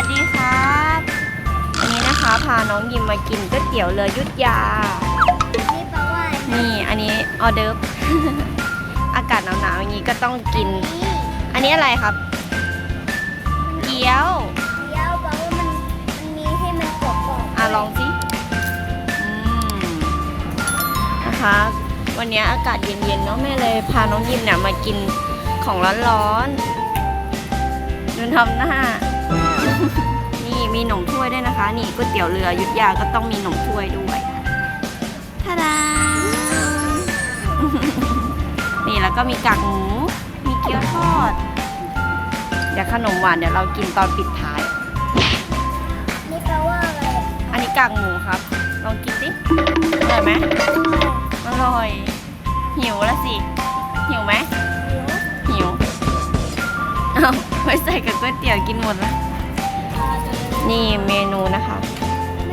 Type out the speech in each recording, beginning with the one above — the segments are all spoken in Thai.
วัสดีครับวันนี้นะคะพาน้องยิมมากินก๋วยเตี๋ยวเรือยุทธยา นี่แปลว่านี่ อันนี้ออเดิร์ฟ อากาศหนาวๆอย่างนี้ก็ต้องกิน นี่อันนี้อะไรครับ เกี๊ยว เดี๋ยวแปลว่ามันมันมีให้มันกรอบๆอะลองสิอืมนะคะ วันนี้อากาศเย็นๆเนาะแม่เลยพาน้องยิมเนี่ยมากินของร้อนๆดูทำหน้านี่ มีหนมถ้วยด้วยนะคะ นี่ก๋วยเตี๋ยวเรืออยุทธยาก็ต้องมีหนมถ้วยด้วยทาดานี่แล้วก็มีกากหมู มีเกี๊ยวทอด เดี๋ยวขนมหวานเดี๋ยวเรากินตอนปิดท้าย นี่แปลว่าอะไรอันนี้กากหมูครับ ลองกินสิอร่อยไหมอร่อย หิวแล้วสิ หิวไหม หิว เอาไปใส่กับก๋วยเตี๋ยวกินหมดแล้ว นี่เมนูนะคะ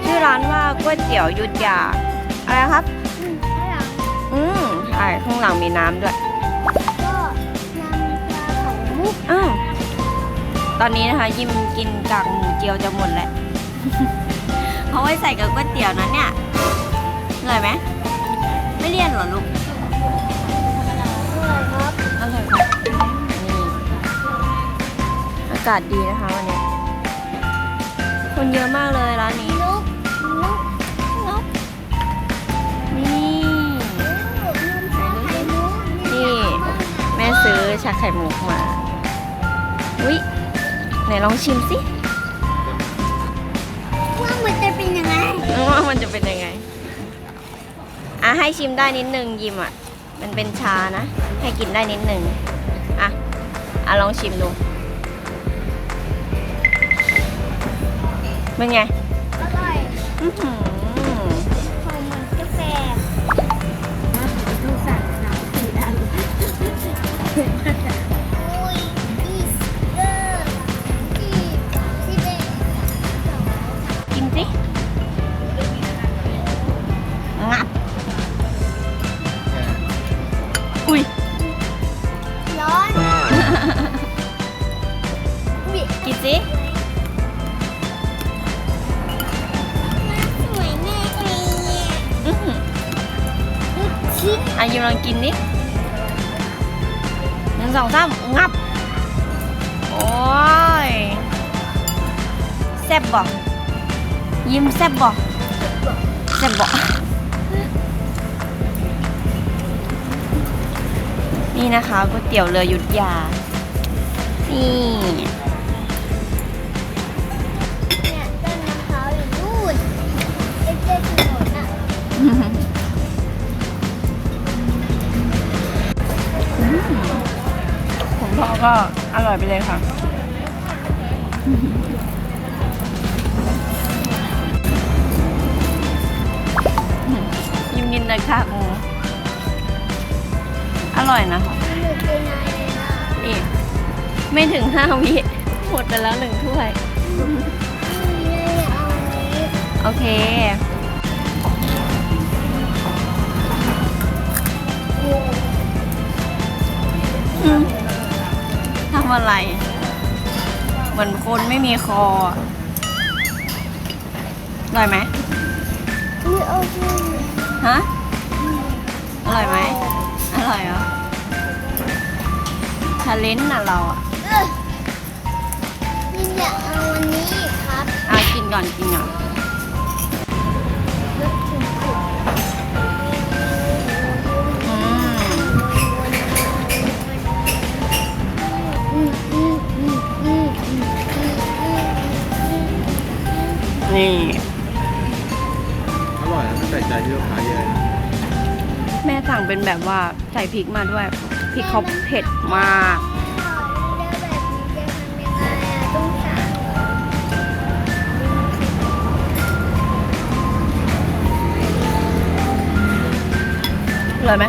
ชื่อร้านว่าก๋วยเตี๋ยวยุทธยา อะไรครับ อืมข้างหลังอืมใช่ข้างหลังมีน้ำด้วยก็น้ำปลาไข่มุกอ้าวตอนนี้นะคะ ยิมกินกากหมูเจียวจะหมดแล้วเขาไว้ใส่กับก๋วยเตี๋ยวนั้นเนี่ยอร่อยไหมไม่เลี่ยนเหรอลูกด้วยครับอร่อยค่ะนี่อากาศดีนะคะวันนี้ คนเยอะมากเลยร้านนี้นุกนุกนกนี่นุ่มชาไข่มุกนี่ แม่ซื้อชาไข่มุกมา อุ้ยไหนลองชิมสิว่ามันจะเป็นยังไงว่ามันจะเป็นยังไง อะให้ชิมได้นิดนึงยิมอะ มันเป็นชานะ ให้กินได้นิดนึง อะ อะลองชิมดู เป็นไงอร่อย อะยิมลองกินดิหนึ่งสองสามงับ โอ้ยแซ่บบอกยิ้มแซ่บบอกแซ่บบอกนี่นะคะก๋วยเตี๋ยวเรือยุทธยา นี่ ก็อร่อยไปเลยค่ะ ยิ้มกินเลยค่ะงูอร่อยนะคะนี่ไม่ถึงห้าวิหมดไปแล้วหนึ่งถ้วย โอเคอืม ทำอะไร เหมือนคนไม่มีคออะอร่อยไหมนี่เอาที่ฮะ อร่อยไหม อร่อยเหรอทาเลนต์น่ะเราอะเออนี่เนี่ยเอาอันนี้ครับ อะกินก่อนกินก่อน นี่ อร่อยนะใส่ใจที่ลูกค้าเยอะนะแม่สั่งเป็นแบบว่าใส่พริกมาด้วยพริกเขาเผ็ดมากแล้วแบบนี้จะทำยังไงอะต้องสั่งอร่อยไหม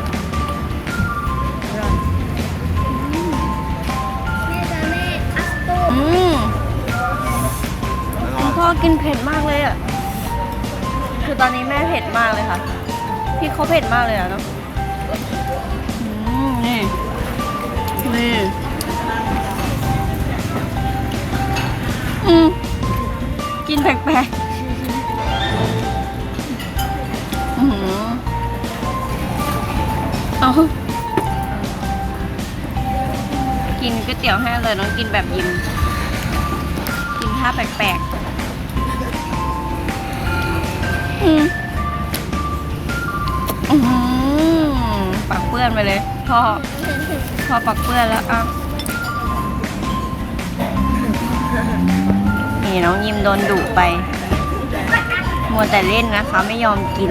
กินเผ็ดมากเลยอะ คือตอนนี้แม่เผ็ดมากเลยค่ะ พี่เขาเผ็ดมากเลยอะเนาะนี่ นี่ อืมอือหือเอากินก๋วยเตี๋ยวให้เลยน้องกินแบบยิ้มกินท่าแปลกๆ ปักเปื้อนไปเลย พ่อ พ่อปักเปื้อนแล้วอะนี่น้องยิมโดนดุไป มัวแต่เล่นนะคะ ไม่ยอมกิน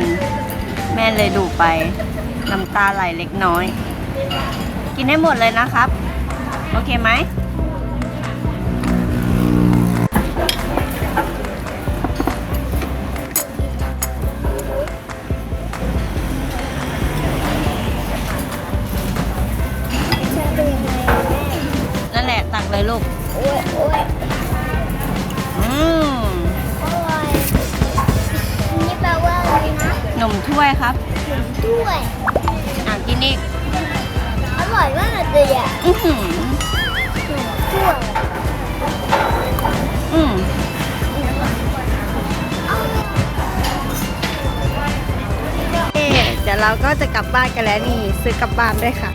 แม่เลยดุไป น้ำตาไหลเล็กน้อย กินให้หมดเลยนะครับ โอเคไหม นั่นแหละตักเลยลูกโอ้ยโอ้ยอืมอร่อยนี่แปลว่าอะไรนะหนมถ้วยครับหนึ่งถ้วย อะกินอีกอร่อยมากเลยอะอือหือหนึ่งถ้วย อืมเอ๊ะเดี๋ยวเราก็จะกลับบ้านกันแล้วนี่ ซื้อกลับบ้านด้วยค่ะ